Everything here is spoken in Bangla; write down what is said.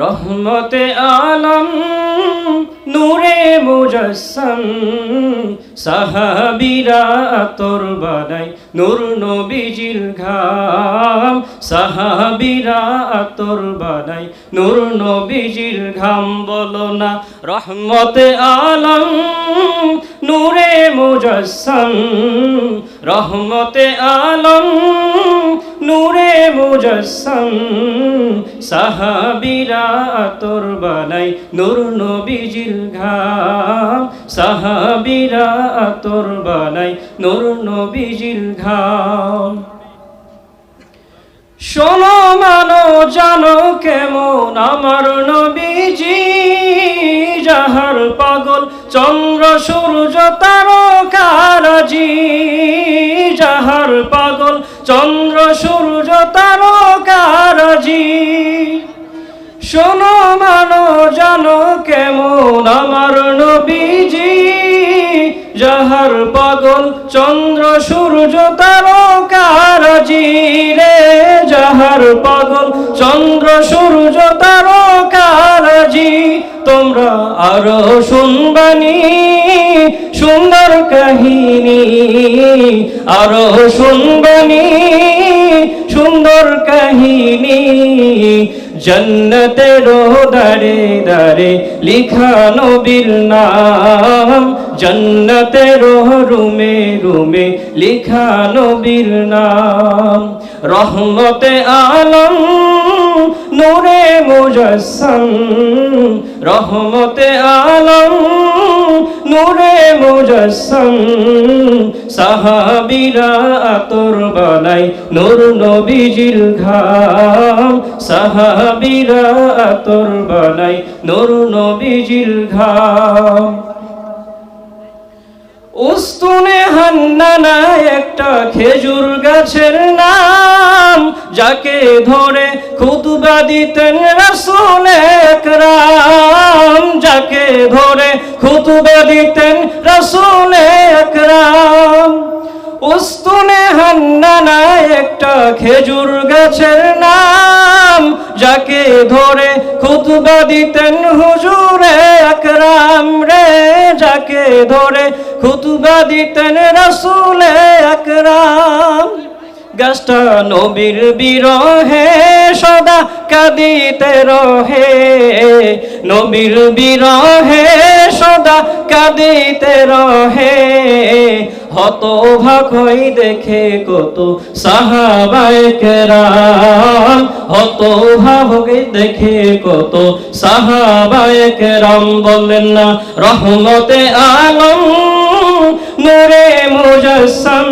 রহমতে আলম, নূরে মুজসম, সাহাবিরা তোর বানাই নূর নবীজির ঘাম। সাহাবিরা তোর বানাই নূর নবীজির ঘাম বলো না। রহমতে আলম, নূরে মুজসম, রহমতে আলম নূরে মুজসম, সাহাবিরা তোর বানাই নূর নবীজির ঘাম। সাহাবিরা তোর বানাই নূর নবীজির ঘাম। শোনো মানো, জানো কেমন আমার নবীজি, যাহার পাগল চন্দ্র, সূর্য তারকারাজি যাহার পাগল চন্দ্র, সূর্য তারকারাজি শোনো মানো জানো কেমন আমার নবীজি। যাহার পাগল চন্দ্র, সূর্য, তারকারাজি রে। যাহার পাগল চন্দ্র, সূর্য, তারকারাজি। তোমরা আরও শুনবানি, সুন্দর কাহিনী। আরও শুনবানি। সুন্দর কাহিনী, জন্নতের দারে দারে লিখানো নবীর নাম। জন্নতের রুমে রুমে লিখানো নবীর নাম। রহমতে আলম, নূরে মুজসম। রহমতে আলম নূরে মুজসম। সাহাবিরা তোর বালাই নূর নবীজির ঘাম। সাহাবিরা তোর বালাই নূর নবীজির ঘাম। উস্তুনে হান্নানা একটা খেজুর গাছের নাম, যাকে ধরে খুতবা দিতেন রাসূল একরাম। যাকে ধরে খুতবা দিতেন রাসূল একরাম উস্তুনে হান্নানা একটা খেজুর গাছের নাম, যাকে ধরে খুতবা দিতেন হুজুরে আকরাম রে, যাকে ধরে খুতবা দিতেন রাসূলে আকরাম। গাছটা নবীর বিরহে, সদা কাঁদিতে রহে। নবীর বিরহে সদা কাঁদিতে রহে। হত ভাগই দেখে কত সাহাবায় কেরাম। হত ভাগই দেখে কত সাহাবায় কেরাম বললেন না, রহমতে আলম, নূরে মুজসম